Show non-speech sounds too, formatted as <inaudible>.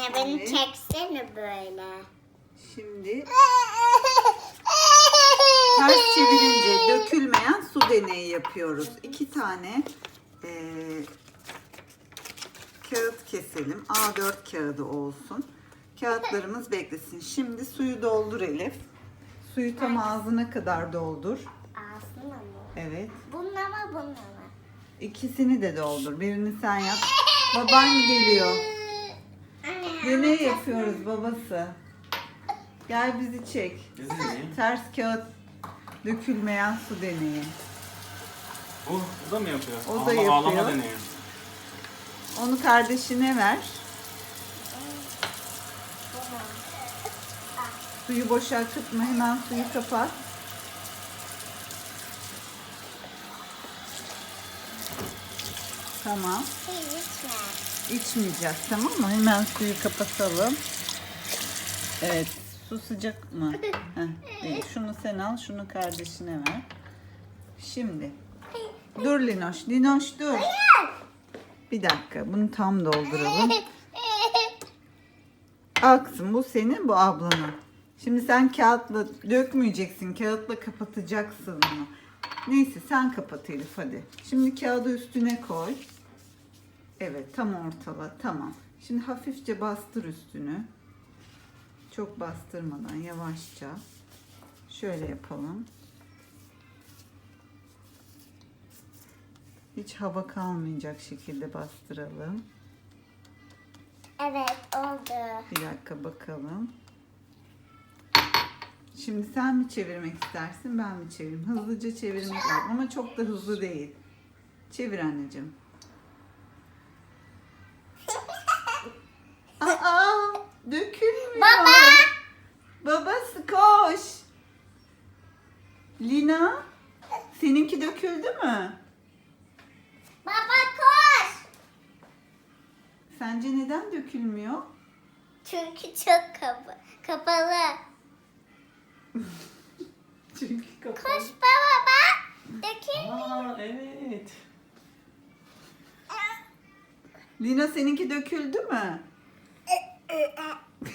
Anne beni Evet. çeksene böyle. Şimdi ters <laughs> çevirince dökülmeyen su deneyi yapıyoruz. İki tane eee, kağıt keselim. A4 kağıdı olsun. Kağıtlarımız beklesin. Şimdi suyu doldur Elif. Suyu tam ağzına kadar doldur. Ağzına mı? Evet. Bununla mı bununla mı? İkisini de doldur. Birini sen yap. Baban geliyor. Deney yapıyoruz babası. Gel bizi çek. Ters kağıt dökülmeyen su deneyi. Oh, o da mı yapıyor? O da yapıyor. Ağlama deneyi. Onu kardeşine ver. Suyu boşa akıtma. Hemen suyu kapat. Tamam. İçmeyeceğiz tamam mı? Hemen suyu kapatalım. Evet. Su sıcak mı? Heh, değil. Şunu sen al. Şunu kardeşine ver. Şimdi. Dur Linoş. Linoş dur. Bir dakika. Bunu tam dolduralım. <laughs> Aksın. Bu senin bu ablanın. Şimdi sen kağıtla dökmeyeceksin. Kağıtla kapatacaksın bunu. Neyse sen kapat Elif hadi. Şimdi kağıdı üstüne koy. Evet tam ortala tamam. Şimdi hafifçe bastır üstünü. Çok bastırmadan yavaşça. Şöyle yapalım. Hiç hava kalmayacak şekilde bastıralım. Evet oldu. Bir dakika bakalım. Şimdi sen mi çevirmek istersin ben mi çevireyim? Hızlıca çevirmek lazım ama çok da hızlı değil. Çevir anneciğim. Aa, dökülmüyor. Baba! Babası koş. Lina, seninki döküldü mü? Baba koş. Sence neden dökülmüyor? Çünkü çok kapa kapalı. <laughs> Çünkü kapalı. Koş baba bak. Dökül. Aa, evet. Lina seninki döküldü mü? <laughs>